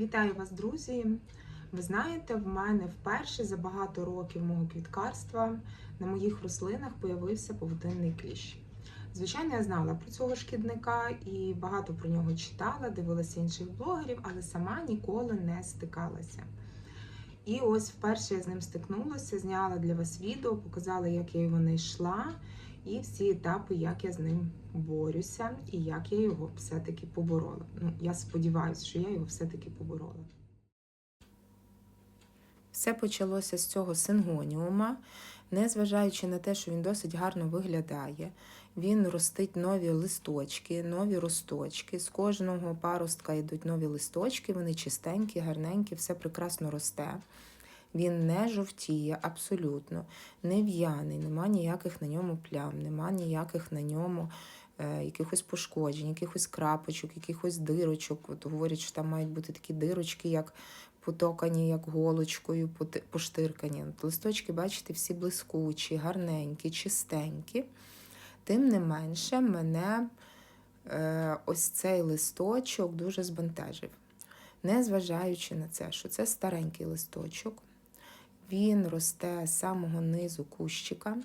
Вітаю вас, друзі! Ви знаєте, в мене вперше за багато років мого квіткарства на моїх рослинах появився павутинний кліщ. Звичайно, я знала про цього шкідника і багато про нього читала, дивилася інших блогерів, але сама ніколи не стикалася. І ось вперше я з ним стикнулася, зняла для вас відео, показала, як я його знайшла, і всі етапи, як я з ним борюся, і як я його все-таки поборола. Ну, я сподіваюся, що я його все-таки поборола. Все почалося з цього сингоніума, незважаючи на те, що він досить гарно виглядає. Він ростить нові листочки, нові росточки. З кожного паростка йдуть нові листочки, вони чистенькі, гарненькі, все прекрасно росте. Він не жовтіє абсолютно, не в'яний, нема ніяких на ньому плям, нема ніяких на ньому е, якихось пошкоджень, якихось крапочок, якихось дирочок. От говорять, що там мають бути такі дирочки, як потокані, як голочкою, поштиркані. От листочки, бачите, всі блискучі, гарненькі, чистенькі. Тим не менше, мене е, ось цей листочок дуже збентежив. Незважаючи на це, що це старенький листочок, він росте з самого низу кущика.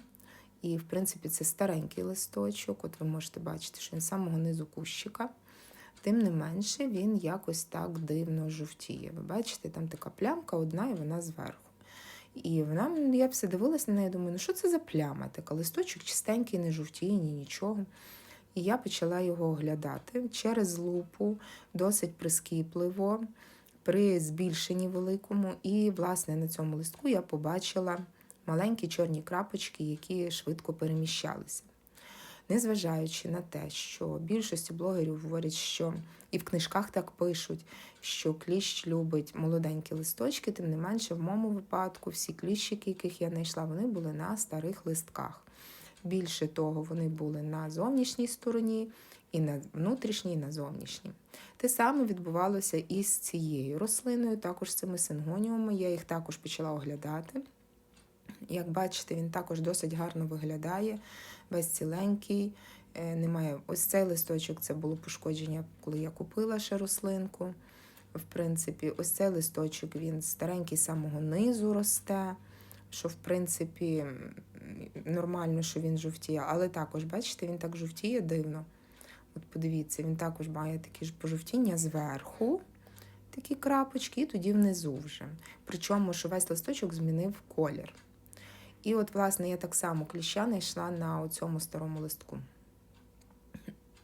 І, в принципі, це старенький листочок. От ви можете бачити, що він з самого низу кущика. Тим не менше, він якось так дивно жовтіє. Ви бачите, там така плямка одна, і вона зверху. І вона, я все дивилась на неї, думаю, ну що це за пляма? Така листочок чистенький, не жовтіє, ні нічого. І я почала його оглядати через лупу, досить прискіпливо, при збільшенні великому. І, власне, на цьому листку я побачила маленькі чорні крапочки, які швидко переміщалися. Незважаючи на те, що більшості блогерів говорять, що і в книжках так пишуть, що кліщ любить молоденькі листочки, тим не менше, в моєму випадку всі кліщики, яких я знайшла, вони були на старих листках. Більше того, вони були на зовнішній стороні, і на внутрішній, і на зовнішній. Те саме відбувалося і з цією рослиною, також з цими сингоніумами. Я їх також почала оглядати. Як бачите, він також досить гарно виглядає, весь ціленький. Е, Немає ось цей листочок, це було пошкодження, коли я купила ще рослинку. В принципі, ось цей листочок він старенький з самого низу росте, що в принципі нормально, що він жовтіє, але також, бачите, він так жовтіє дивно. От подивіться, він також має такі ж пожовтіння зверху, такі крапочки, і тоді внизу вже. Причому, що весь листочок змінив колір. І от, власне, я так само кліща знайшла на цьому старому листку.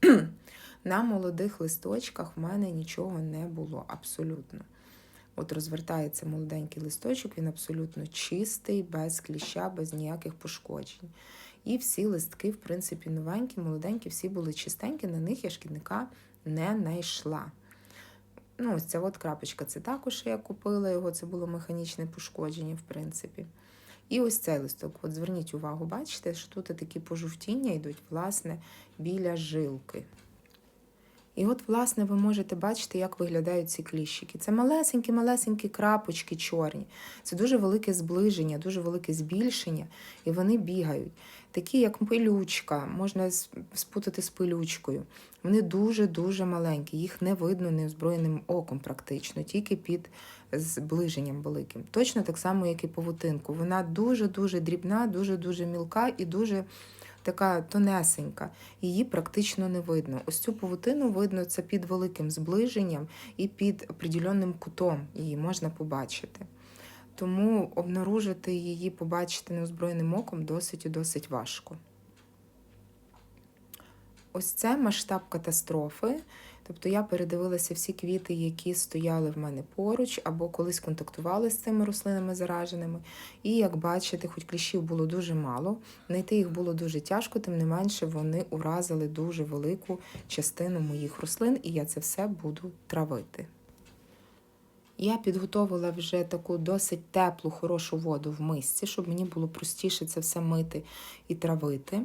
на молодих листочках в мене нічого не було абсолютно. От розвертається молоденький листочок, він абсолютно чистий, без кліща, без ніяких пошкоджень. І всі листки, в принципі, новенькі, молоденькі, всі були чистенькі, на них я шкідника не знайшла. Ну, ось ця от крапочка, це також я купила його, це було механічне пошкодження, в принципі. І ось цей листок. От зверніть увагу, бачите, що тут такі пожовтіння йдуть, власне, біля жилки. І от, власне, ви можете бачити, як виглядають ці кліщики. Це малесенькі-малесенькі крапочки чорні. Це дуже велике зближення, дуже велике збільшення, і вони бігають. Такі, як пилючка, можна спутати з пилючкою. Вони дуже-дуже маленькі, їх не видно неозброєним оком практично, тільки під зближенням великим. Точно так само, як і павутинку. Вона дуже-дуже дрібна, дуже-дуже мілка і дуже така тонесенька. Її практично не видно. Ось цю павутину видно це під великим зближенням і під определенним кутом її можна побачити. Тому обнаружити її, побачити неозброєним оком досить і досить важко. Ось це масштаб катастрофи. Тобто я передивилася всі квіти, які стояли в мене поруч, або колись контактували з цими рослинами зараженими. І як бачите, хоч кліщів було дуже мало, знайти їх було дуже тяжко, тим не менше вони уразили дуже велику частину моїх рослин, і я це все буду травити. Я підготовила вже таку досить теплу, хорошу воду в мисці, щоб мені було простіше це все мити і травити.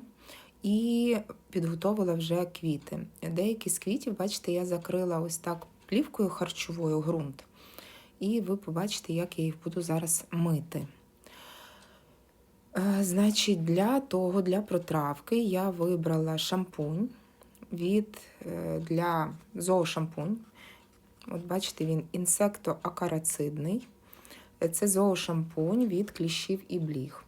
І підготовила вже квіти. Деякі з квітів, бачите, я закрила ось так плівкою харчовою ґрунт. І ви побачите, як я їх буду зараз мити. Е, Значить, для того, для протравки я вибрала шампунь від е, для зоошампунь От бачите, він інсектоакарацидний. Це зоошампунь від кліщів і бліг.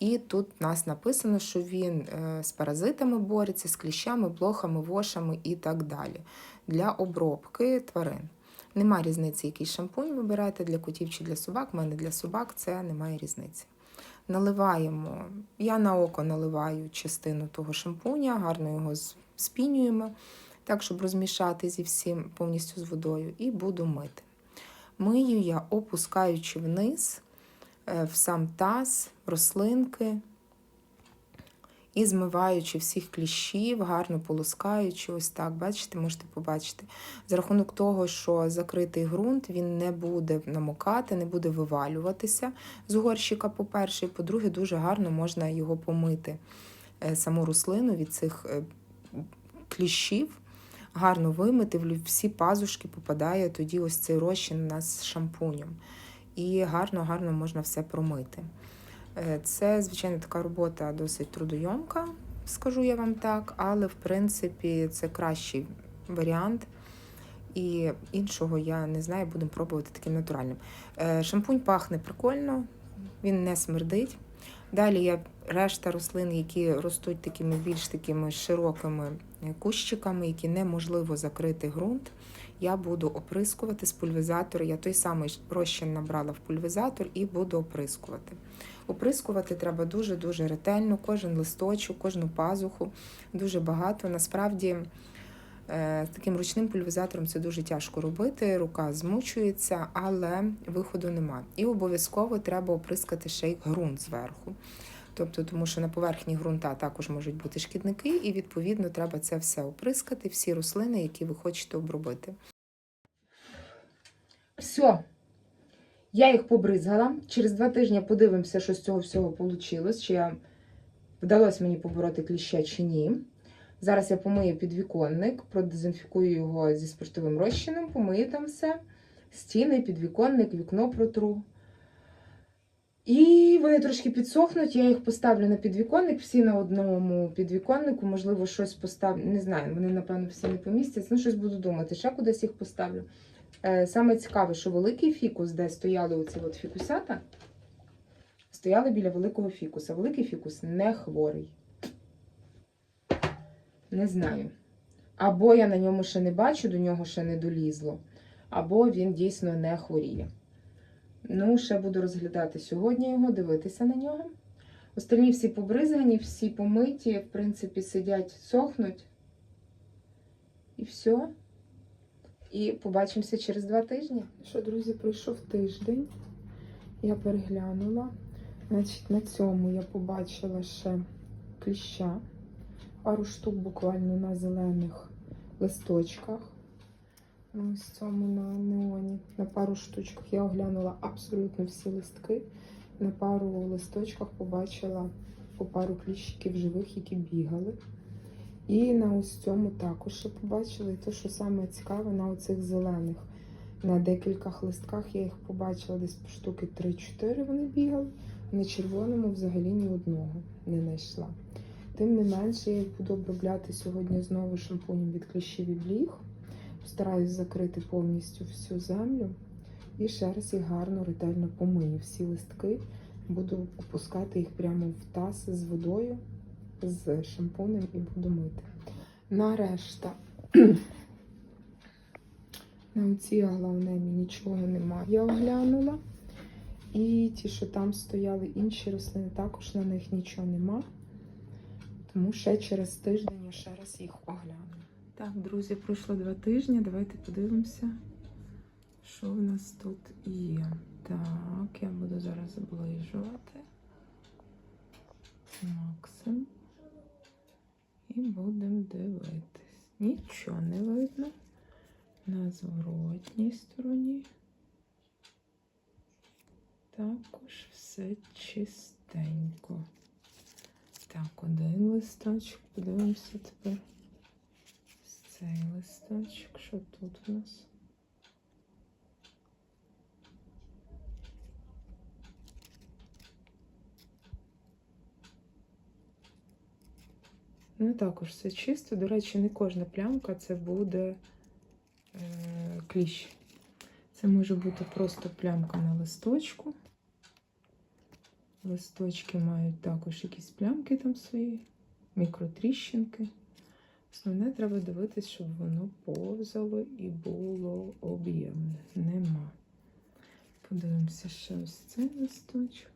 І тут у нас написано, що він е, з паразитами бореться, з кліщами, блохами, вошами і так далі для обробки тварин. Нема різниці, який шампунь вибираєте для котів чи для собак. У мене для собак це немає різниці. Наливаємо, я на око наливаю частину того шампуня, гарно його спінюємо, так, щоб розмішати зі всім повністю з водою, і буду мити. Мию я опускаючи вниз в сам таз, рослинки і змиваючи всіх кліщів, гарно полоскаючи, ось так, бачите, можете побачити. За рахунок того, що закритий ґрунт, він не буде намокати, не буде вивалюватися з горщика, по-перше, і по-друге, дуже гарно можна його помити, е, саму рослину від цих е, кліщів. Гарно вимити, всі пазушки попадає тоді ось цей розчин у нас з шампунем. І гарно-гарно можна все промити. Е, Це, звичайно, така робота досить трудойомка, скажу я вам так, але в принципі це кращий варіант. І іншого я не знаю, будемо пробувати таким натуральним. Е, Шампунь пахне прикольно, він не смердить. Далі я решта рослин, які ростуть такими більш такими широкими кущиками, які неможливо закрити ґрунт. Я буду оприскувати з пульвізатора. Я той самий розчин набрала в пульвізатор і буду оприскувати. Оприскувати треба дуже-дуже ретельно, кожен листочок, кожну пазуху, дуже багато. Насправді е, з таким ручним пульвізатором це дуже тяжко робити, рука змучується, але виходу нема. І обов'язково треба оприскати ще й ґрунт зверху. Тобто, тому що на поверхні ґрунта також можуть бути шкідники, і відповідно треба це все оприскати, всі рослини, які ви хочете обробити. Все. Я їх побризгала. Через два тижні подивимося, що з цього всього вийшло, чи я вдалося мені побороти кліща чи ні. Зараз я помию підвіконник, продезінфікую його зі спиртовим розчином, помию там все. Стіни, підвіконник, вікно протру. І вони трошки підсохнуть, я їх поставлю на підвіконник, всі на одному підвіконнику, можливо, щось поставлю. Не знаю, вони, напевно, всі не помістяться. Ну, щось буду думати, ще кудись їх поставлю. Е, Саме цікаве, що великий фікус, де стояли оці от фікусята, стояли біля великого фікуса. Великий фікус не хворий. Не знаю. Або я на ньому ще не бачу, до нього ще не долізло, або він дійсно не хворіє. Ну, ще буду розглядати сьогодні його, дивитися на нього. Остальні всі побризгані, всі помиті, в принципі, сидять, сохнуть. І все. І побачимося через два тижні. Що, друзі, пройшов тиждень. Я переглянула. Значить, на цьому я побачила ще кліща. Пару штук буквально на зелених листочках. На ось цьому на неоні. На пару штучках я оглянула абсолютно всі листки. На пару листочках побачила по пару кліщиків живих, які бігали. І на ось цьому також ще побачила. І те, що саме цікаве, на оцих зелених. На декількох листках я їх побачила десь штуки 3-4 вони бігали. На червоному взагалі ні одного не знайшла. Тим не менше, я їх буду обробляти сьогодні знову шампунем від кліщів і бліг. Стараюсь закрити повністю всю землю. І ще раз їх гарно, ретельно помию всі листки. Буду опускати їх прямо в таз з водою, з шампунем і буду мити. Нарешта на цій головнемі нічого немає. Я оглянула. І ті, що там стояли інші рослини, також на них нічого нема. Тому ще через тиждень я ще раз їх огляну. Так, друзі, пройшло два тижні. Давайте подивимося, що в нас тут є. Так, я буду зараз зближувати. Максим. І будемо дивитись. Нічого не видно. На зворотній стороні. Також все чистенько. Так, один листочок. Подивимося тепер. Цей листочок. Що тут у нас? Ну, також все чисто. До речі, не кожна плямка це буде е, кліщ. Це може бути просто плямка на листочку. Листочки мають також якісь плямки там свої, мікротріщинки. Основне треба дивитись, щоб воно повзало і було об'ємне. Нема. Подивимося ще ось цей листочок.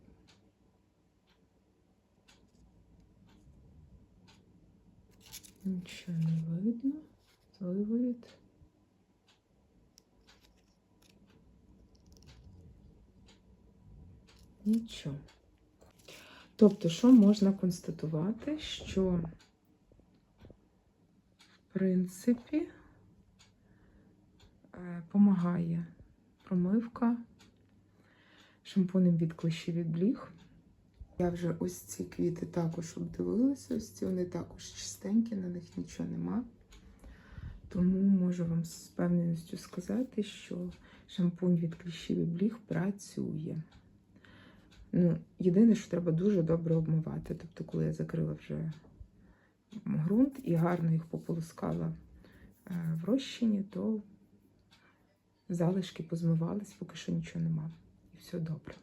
Нічого не видно. Виворіт. Нічого. Тобто, що можна констатувати, що, в принципі, допомагає промивка шампунем від клещів від бліг. Я вже ось ці квіти також обдивилася, ось ці вони також чистенькі, на них нічого нема. Тому можу вам з певністю сказати, що шампунь від кліщів і бліг працює. Ну, єдине, що треба дуже добре обмивати. Тобто, коли я закрила вже ґрунт і гарно їх пополоскала е, в розчині, то залишки позмивались, поки що нічого нема. І все добре.